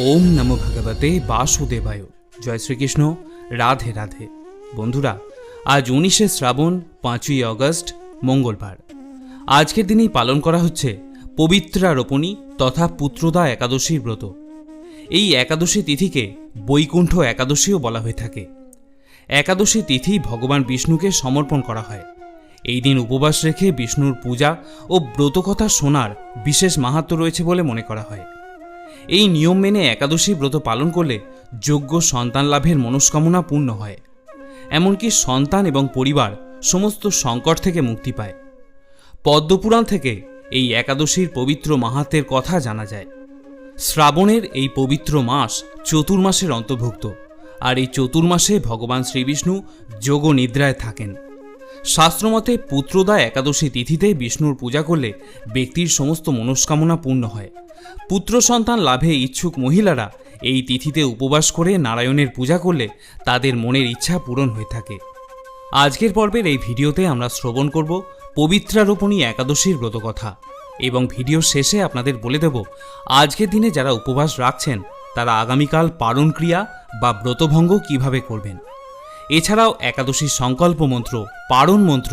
ওম নমো ভগবতে বাসুদেবায়। জয় শ্রীকৃষ্ণ। রাধে রাধে। বন্ধুরা, আজ উনিশে শ্রাবণ, পাঁচই অগস্ট মঙ্গলবার। আজকের দিনেই পালন করা হচ্ছে পবিত্রারোপণী তথা পুত্রদা একাদশীর ব্রত। এই একাদশী তিথিকে বৈকুণ্ঠ একাদশীও বলা হয়ে থাকে। একাদশী তিথি ভগবান বিষ্ণুকে সমর্পণ করা হয়। এই দিন উপবাস রেখে বিষ্ণুর পূজা ও ব্রতকথা শোনার বিশেষ মাহাত্ম রয়েছে বলে মনে করা হয়। এই নিয়ম মেনে একাদশী ব্রত পালন করলে যোগ্য সন্তান লাভের মনস্কামনা পূর্ণ হয়। এমনকি সন্তান এবং পরিবার সমস্ত সংকট থেকে মুক্তি পায়। পদ্মপুরাণ থেকে এই একাদশীর পবিত্র মাহাত্মের কথা জানা যায়। শ্রাবণের এই পবিত্র মাস চতুর্মাসের অন্তর্ভুক্ত, আর এই চতুর্মাসে ভগবান শ্রীবিষ্ণু যোগ নিদ্রায় থাকেন। শাস্ত্রমতে পুত্রদা একাদশী তিথিতে বিষ্ণুর পূজা করলে ব্যক্তির সমস্ত মনস্কামনা পূর্ণ হয়। পুত্র সন্তান লাভে ইচ্ছুক মহিলারা এই তিথিতে উপবাস করে নারায়ণের পূজা করলে তাদের মনের ইচ্ছা পূরণ হয়ে থাকে। আজকের পর্বের এই ভিডিওতে আমরা শ্রবণ করব পবিত্রারোপণী একাদশীর ব্রতকথা এবং ভিডিও শেষে আপনাদের বলে দেব, আজকের দিনে যারা উপবাস রাখছেন, তারা আগামীকাল পারণ ক্রিয়া বা ব্রতভঙ্গ কীভাবে করবেন? এছাড়াও একাদশীর সংকল্প মন্ত্র, পারণ মন্ত্র,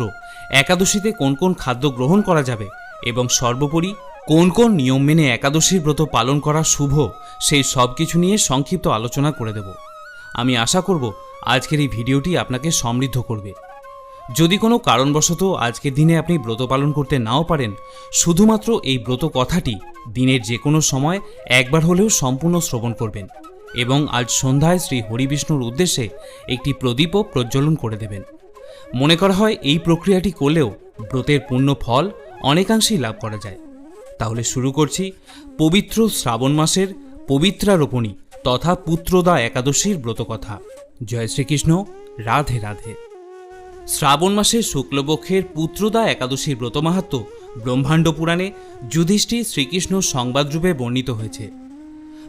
একাদশীতে কোন কোন খাদ্য গ্রহণ করা যাবে এবং সর্বোপরি কোন কোন নিয়ম মেনে একাদশীর ব্রত পালন করা শুভ, সেই সব কিছু নিয়ে সংক্ষিপ্ত আলোচনা করে দেব। আমি আশা করব আজকের এই ভিডিওটি আপনাকে সমৃদ্ধ করবে। যদি কোনো কারণবশত আজকের দিনে আপনি ব্রত পালন করতে নাও পারেন, শুধুমাত্র এই ব্রত কথাটি দিনের যে কোনো সময় একবার হলেও সম্পূর্ণ শ্রবণ করবেন। এবং আজ সন্ধ্যায় শ্রী হরিবিষ্ণুর উদ্দেশ্যে একটি প্রদীপও প্রজ্বলন করে দেবেন। মনে করা হয়, এই প্রক্রিয়াটি করলেও ব্রতের পূর্ণ ফল অনেকাংশেই লাভ করা যায়। তাহলে শুরু করছি পবিত্র শ্রাবণ মাসের পবিত্রারোপণী তথা পুত্রদা একাদশীর ব্রতকথা। জয় শ্রীকৃষ্ণ, রাধে রাধে। শ্রাবণ মাসের শুক্লপক্ষের পুত্রদা একাদশীর ব্রত ব্রতমাহাত্ম ব্রহ্মাণ্ড পুরাণে যুধিষ্ঠির শ্রীকৃষ্ণ সংবাদরূপে বর্ণিত হয়েছে।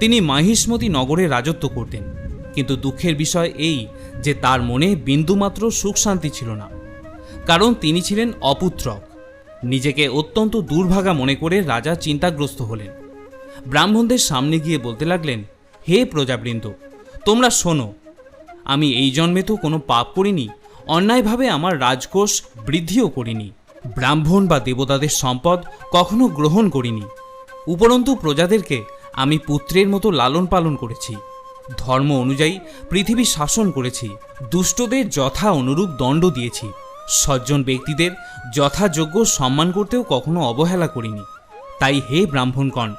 তিনি মাহিষ্মতি নগরে রাজত্ব করতেন। কিন্তু দুঃখের বিষয় এই যে তার মনে বিন্দুমাত্র সুখ শান্তি ছিল না। কারণ তিনি ছিলেন অপুত্রক। নিজেকে অত্যন্ত দুর্ভাগা মনে করে রাজা চিন্তাগ্রস্ত হলেন। ব্রাহ্মণদের সামনে গিয়ে বলতে লাগলেন, হে প্রজাবৃন্দ, তোমরা শোনো, আমি এই জন্মে তো কোনো পাপ করিনি, অন্যায়ভাবে আমার রাজকোষ বৃদ্ধিও করিনি, ব্রাহ্মণ বা দেবতাদের সম্পদ কখনো গ্রহণ করিনি। উপরন্তু প্রজাদেরকে আমি পুত্রের মতো লালন পালন করেছি। ধর্ম অনুযায়ী পৃথিবী শাসন করেছি। দুষ্টদের যথা অনুরূপ দণ্ড দিয়েছি। সজ্জন ব্যক্তিদের যথাযোগ্য সম্মান করতেও কখনো অবহেলা করিনি। তাই হে ব্রাহ্মণগণ,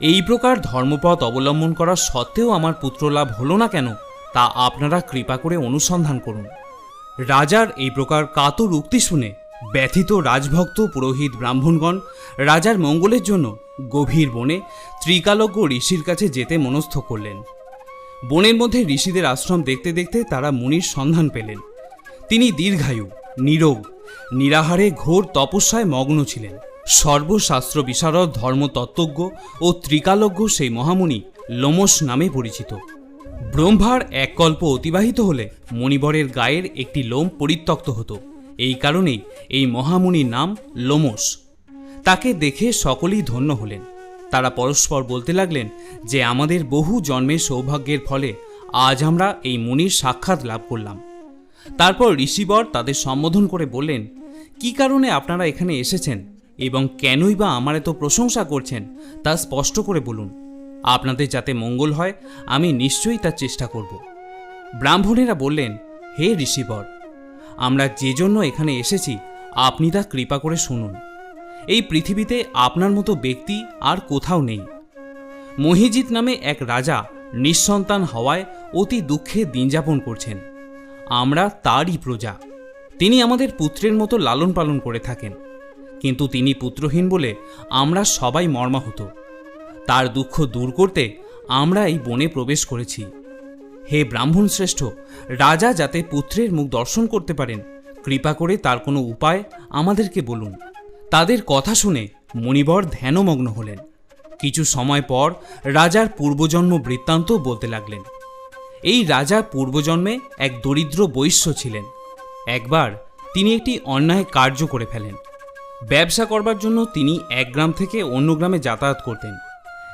এই প্রকার ধর্মপথ অবলম্বন করা সত্ত্বেও আমার পুত্র লাভ হলো না কেন, তা আপনারা কৃপা করে অনুসন্ধান করুন। রাজার এই প্রকার কাতর উক্তি শুনে ব্যথিত রাজভক্ত পুরোহিত ব্রাহ্মণগণ রাজার মঙ্গলের জন্য গভীর বনে ত্রিকালজ্ঞ ঋষির কাছে যেতে মনস্থ করলেন। বনের মধ্যে ঋষিদের আশ্রম দেখতে দেখতে তারা মুনির সন্ধান পেলেন। তিনি দীর্ঘায়ু, নীরব, নিরাহারে ঘোর তপস্যায় মগ্ন ছিলেন। সর্বশাস্ত্র বিশারদ, ধর্মতত্ত্বজ্ঞ ও ত্রিকালজ্ঞ সেই মহামুনি লোমস নামে পরিচিত। ব্রহ্মার এক কল্প অতিবাহিত হলে মণিবরের গায়ের একটি লোম পরিত্যক্ত হতো। এই কারণেই এই মহামুনির নাম লোমস তাকে দেখে সকলেই ধন্য হলেন। তারা পরস্পর বলতে লাগলেন যে, আমাদের বহু জন্মের সৌভাগ্যের ফলে আজ আমরা এই মুনির সাক্ষাৎ লাভ করলাম। তারপর ঋষিবর তাদের সম্বোধন করে বললেন, কি কারণে আপনারা এখানে এসেছেন এবং কেনই বা আমার এত প্রশংসা করছেন তা স্পষ্ট করে বলুন। আপনাদের যাতে মঙ্গল হয়, আমি নিশ্চয়ই তার চেষ্টা করব। ব্রাহ্মণেরা বললেন, হে ঋষিবর, আমরা যে জন্য এখানে এসেছি, আপনি তা কৃপা করে শুনুন। এই পৃথিবীতে আপনার মতো ব্যক্তি আর কোথাও নেই। মহিজিৎ নামে এক রাজা নিঃসন্তান হওয়ায় অতি দুঃখে দিনযাপন করছেন। আমরা তারই প্রজা। তিনি আমাদের পুত্রের মতো লালন পালন করে থাকেন। কিন্তু তিনি পুত্রহীন বলে আমরা সবাই মর্মাহত। তার দুঃখ দূর করতে আমরা এই বনে প্রবেশ করেছি। হে ব্রাহ্মণ শ্রেষ্ঠ, রাজা যাতে পুত্রের মুখ দর্শন করতে পারেন, কৃপা করে তার কোনো উপায় আমাদেরকে বলুন। তাদের কথা শুনে মণিবর ধ্যানমগ্ন হলেন। কিছু সময় পর রাজার পূর্বজন্ম বৃত্তান্ত বলতে লাগলেন, এই রাজা পূর্বজন্মে এক দরিদ্র বৈশ্য ছিলেন। একবার তিনি একটি অন্যায় কার্য করে ফেলেন। ব্যবসা করবার জন্য তিনি এক গ্রাম থেকে অন্য গ্রামে যাতায়াত করতেন।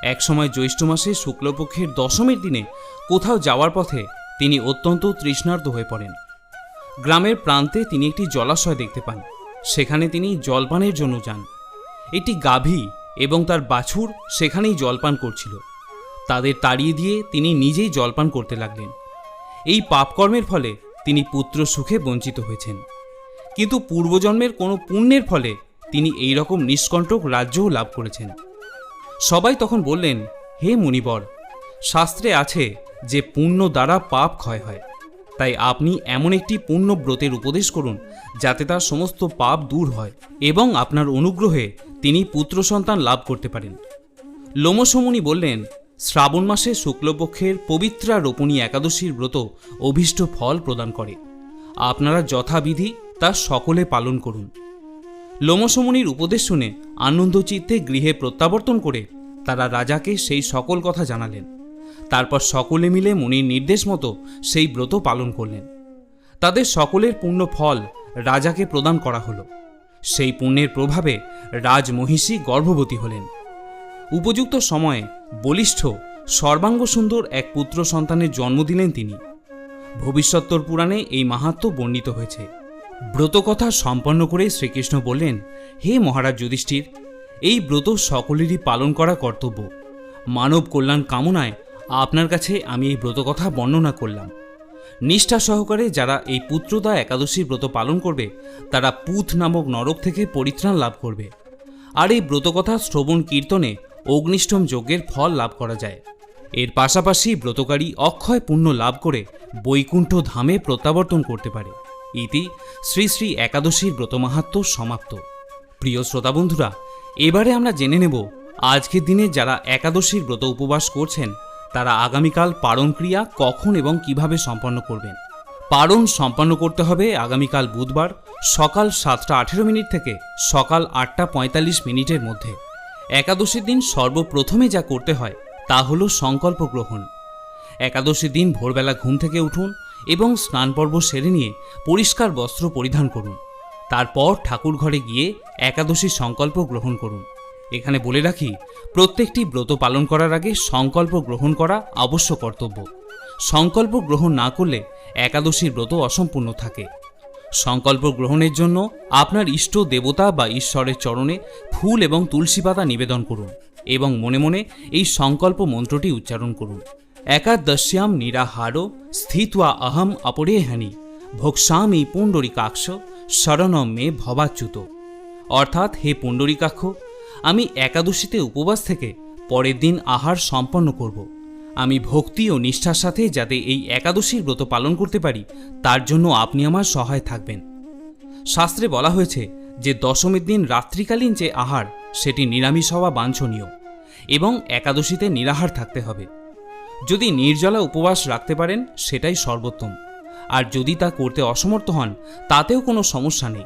একসময় জ্যৈষ্ঠ মাসে শুক্লপক্ষের দশমীর দিনে কোথাও যাওয়ার পথে তিনি অত্যন্ত তৃষ্ণার্ত হয়ে পড়েন। গ্রামের প্রান্তে তিনি একটি জলাশয় দেখতে পান। সেখানে তিনি জলপানের জন্য যান। একটি গাভী এবং তার বাছুর সেখানেই জলপান করছিল। তাদের তাড়িয়ে দিয়ে তিনি নিজেই জলপান করতে লাগলেন। এই পাপকর্মের ফলে তিনি পুত্র সুখে বঞ্চিত হয়েছেন। কিন্তু পূর্বজন্মের কোনো পুণ্যের ফলে তিনি এই রকম নিষ্কণ্টক রাজ্যও লাভ করেছেন। সবাই তখন বললেন, হে মুনিবর, শাস্ত্রে আছে যে পুণ্য দ্বারা পাপ ক্ষয় হয়। তাই আপনি এমন একটি পুণ্য ব্রতের উপদেশ করুন, যাতে তার সমস্ত পাপ দূর হয় এবং আপনার অনুগ্রহে তিনি পুত্র সন্তান লাভ করতে পারেন। লোমসমুনি বললেন, শ্রাবণ মাসে শুক্লপক্ষের পবিত্রা রোপণী একাদশীর ব্রত অভীষ্ট ফল প্রদান করে। আপনারা যথাবিধি তা সকলে পালন করুন। লোমসমুনির উপদেশ শুনে আনন্দচিত্তে গৃহে প্রত্যাবর্তন করে তারা রাজাকে সেই সকল কথা জানালেন। তারপর সকলে মিলে মুনির নির্দেশ মতো সেই ব্রত পালন করলেন। তাদের সকলের পুণ্য ফল রাজাকে প্রদান করা হলো। সেই পুণ্যের প্রভাবে রাজমহিষী গর্ভবতী হলেন। উপযুক্ত সময়ে বলিষ্ঠ, সর্বাঙ্গ সুন্দর এক পুত্র সন্তানের জন্ম দিলেন তিনি। ভবিষ্যত্তর পুরাণে এই মাহাত্ম্য বর্ণিত হয়েছে। ব্রতকথা সম্পন্ন করে শ্রীকৃষ্ণ বললেন, হে মহারাজ যুধিষ্ঠির, এই ব্রত সকলেরই পালন করা কর্তব্য। মানব কল্যাণ কামনায় আপনার কাছে আমি এই ব্রতকথা বর্ণনা করলাম। নিষ্ঠা সহকারে যারা এই পুত্রদা একাদশীর ব্রত পালন করবে, তারা পুথ নামক নরক থেকে পরিত্রাণ লাভ করবে। আর এই ব্রতকথা শ্রবণ কীর্তনে অগ্নিষ্ঠম যজ্ঞের ফল লাভ করা যায়। এর পাশাপাশি ব্রতকারী অক্ষয় পুণ্য লাভ করে বৈকুণ্ঠ ধামে প্রত্যাবর্তন করতে পারে। ইতি শ্রী শ্রী একাদশীর ব্রতমাহাত্ম সমাপ্ত। প্রিয় শ্রোতা বন্ধুরা, এবারে আমরা জেনে নেব, আজকের দিনে যারা একাদশীর ব্রত উপবাস করছেন তারা আগামীকাল পারণ ক্রিয়া কখন এবং কীভাবে সম্পন্ন করবেন? পারণ সম্পন্ন করতে হবে আগামীকাল বুধবার সকাল সাতটা আঠেরো মিনিট থেকে সকাল আটটা পঁয়তাল্লিশ মিনিটের মধ্যে। একাদশীর দিন সর্বপ্রথমে যা করতে হয় তা হলো সংকল্প গ্রহণ। একাদশীর দিন ভোরবেলা ঘুম থেকে উঠুন এবং স্নান পর্ব সেরে নিয়ে পরিষ্কার বস্ত্র পরিধান করুন। তারপর ঠাকুর ঘরে গিয়ে একাদশীর সংকল্প গ্রহণ করুন। এখানে বলে রাখি, প্রত্যেকটি ব্রত পালন করার আগে সংকল্প গ্রহণ করা আবশ্যক কর্তব্য। সংকল্প গ্রহণ না করলে একাদশীর ব্রত অসম্পূর্ণ থাকে। সংকল্প গ্রহণের জন্য আপনার ইষ্ট দেবতা বা ঈশ্বরের চরণে ফুল এবং তুলসী পাতা নিবেদন করুন এবং মনে মনে এই সংকল্প মন্ত্রটি উচ্চারণ করুন। একাদশ্যাম নিরাহারো স্থিত্বা অহম অপরেহানি ভোক্সামি পুণ্ডরিকাক্ষ শরণম মে ভবাচ্যুত। অর্থাৎ হে পুণ্ডরিকাক্ষ আমি একাদশীতে উপবাস থেকে পরের দিন আহার সম্পন্ন করব। আমি ভক্তি ও নিষ্ঠার সাথে যাতে এই একাদশীর ব্রত পালন করতে পারি, তার জন্য আপনি আমার সহায় থাকবেন। শাস্ত্রে বলা হয়েছে যে দশমীর দিন রাত্রিকালীন যে আহার, সেটি নিরামিষ হওয়া বাঞ্ছনীয় এবং একাদশীতে নিরাহার থাকতে হবে। যদি নির্জলা উপবাস রাখতে পারেন, সেটাই সর্বোত্তম। আর যদি তা করতে অসমর্থ হন, তাতেও কোনো সমস্যা নেই।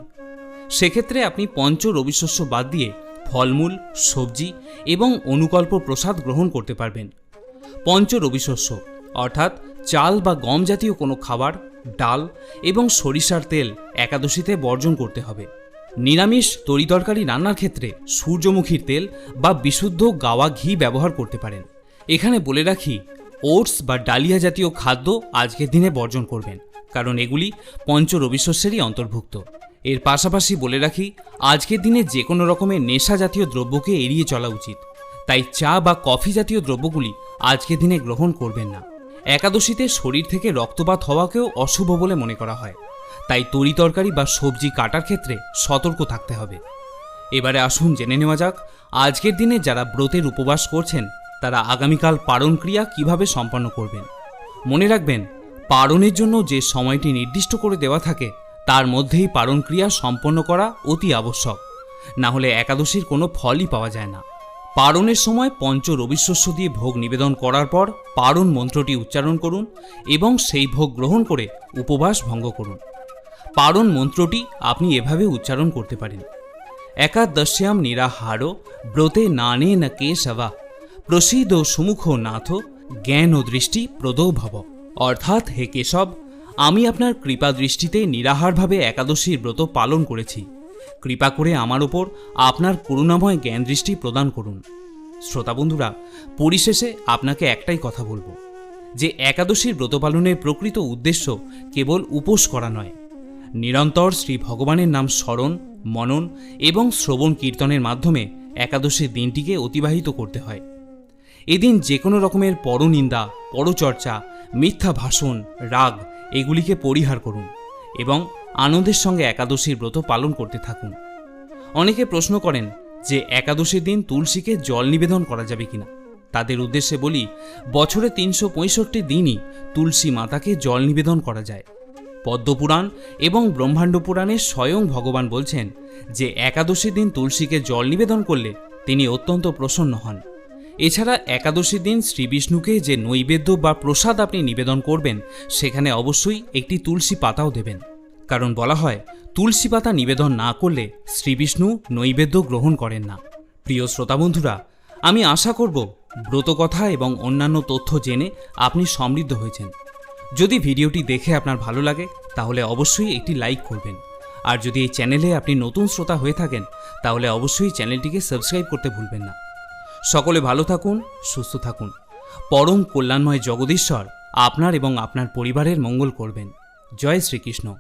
সেক্ষেত্রে আপনি পঞ্চ রবিশস্য বাদ দিয়ে ফলমূল, সবজি এবং অনুকল্প প্রসাদ গ্রহণ করতে পারবেন। পঞ্চ রবিশস্য অর্থাৎ চাল বা গম জাতীয় কোনো খাবার, ডাল এবং সরিষার তেল একাদশীতে বর্জন করতে হবে। নিরামিষ তরিতরকারি রান্নার ক্ষেত্রে সূর্যমুখীর তেল বা বিশুদ্ধ গাওয়া ঘি ব্যবহার করতে পারেন। এখানে বলে রাখি, ওটস বা ডালিয়া জাতীয় খাদ্য আজকের দিনে বর্জন করবেন, কারণ এগুলি পঞ্চ রবিশস্যেরই অন্তর্ভুক্ত। এর পাশাপাশি বলে রাখি, আজকের দিনে যে কোনো রকমের নেশা জাতীয় দ্রব্যকে এড়িয়ে চলা উচিত। তাই চা বা কফি জাতীয় দ্রব্যগুলি আজকের দিনে গ্রহণ করবেন না। একাদশীতে শরীর থেকে রক্তপাত হওয়াকেও অশুভ বলে মনে করা হয়। তাই তরি তরকারি বা সবজি কাটার ক্ষেত্রে সতর্ক থাকতে হবে। এবারে আসুন জেনে নেওয়া যাক, আজকের দিনে যারা ব্রতের উপবাস করছেন, তারা আগামীকাল পারণ ক্রিয়া কীভাবে সম্পন্ন করবেন? মনে রাখবেন, পারণের জন্য যে সময়টি নির্দিষ্ট করে দেওয়া থাকে তার মধ্যেই পারণ ক্রিয়া সম্পন্ন করা অতি আবশ্যক। না হলে একাদশীর কোনো ফলই পাওয়া যায় না। পারণের সময় পঞ্চ রবিশস্য দিয়ে ভোগ নিবেদন করার পর পারণ মন্ত্রটি উচ্চারণ করুন এবং সেই ভোগ গ্রহণ করে উপবাস ভঙ্গ করুন। পারণ মন্ত্রটি আপনি এভাবে উচ্চারণ করতে পারেন। একাদশ্যাম নিরাহার ব্রতে নানে ন কেশবা প্রসিদ সুমুখ নাথ জ্ঞান ও দৃষ্টি প্রদৌ ভব অর্থাৎ হে কেশব আমি আপনার কৃপা দৃষ্টিতে নিরাহারভাবে একাদশীর ব্রত পালন করেছি। কৃপা করে আমার ওপর আপনার করুণাময় জ্ঞান দৃষ্টি প্রদান করুন। শ্রোতা বন্ধুরা, পরিশেষে আপনাকে একটাই কথা বলব, যে একাদশীর ব্রত পালনের প্রকৃত উদ্দেশ্য কেবল উপোস করা নয়। নিরন্তর শ্রী ভগবানের নাম স্মরণ, মনন এবং শ্রবণ কীর্তনের মাধ্যমে একাদশীর দিনটিকে অতিবাহিত করতে হয়। এদিন যে কোনো রকমের পরনিন্দা, পরচর্চা মিথ্যা ভাষণ, রাগ এগুলিকে পরিহার করুন এবং আনন্দের সঙ্গে একাদশীর ব্রত পালন করতে থাকুন। অনেকে প্রশ্ন করেন যে একাদশীর দিন তুলসীকে জল নিবেদন করা যাবে কিনা? তাদের উদ্দেশ্যে বলি, বছরে তিনশো পঁয়ষট্টি দিনই তুলসী মাতাকে জল নিবেদন করা যায়। পদ্মপুরাণ এবং ব্রহ্মাণ্ড পুরাণে স্বয়ং ভগবান বলছেন যে একাদশী দিন তুলসীকে জল নিবেদন করলে তিনি অত্যন্ত প্রসন্ন হন। এছাড়া একাদশী দিন শ্রীবিষ্ণুকে যে নৈবেদ্য বা প্রসাদ আপনি নিবেদন করবেন, সেখানে অবশ্যই একটি তুলসী পাতাও দেবেন। কারণ বলা হয়, তুলসী পাতা নিবেদন না করলে শ্রীবিষ্ণু নৈবেদ্য গ্রহণ করেন না। প্রিয় শ্রোতা বন্ধুরা আমি আশা করব, ব্রতকথা এবং অন্যান্য তথ্য জেনে আপনি সমৃদ্ধ হয়েছেন। যদি ভিডিওটি দেখে আপনার ভালো লাগে, তাহলে অবশ্যই একটি লাইক করবেন। আর যদি এই চ্যানেলে আপনি নতুন শ্রোতা হয়ে থাকেন, তাহলে অবশ্যই চ্যানেলটিকে সাবস্ক্রাইব করতে ভুলবেন না। সকলে ভালো থাকুন, সুস্থ থাকুন। পরম কল্যাণময় জগদীশ্বর আপনার এবং আপনার পরিবারের মঙ্গল করবেন। জয় শ্রীকৃষ্ণ।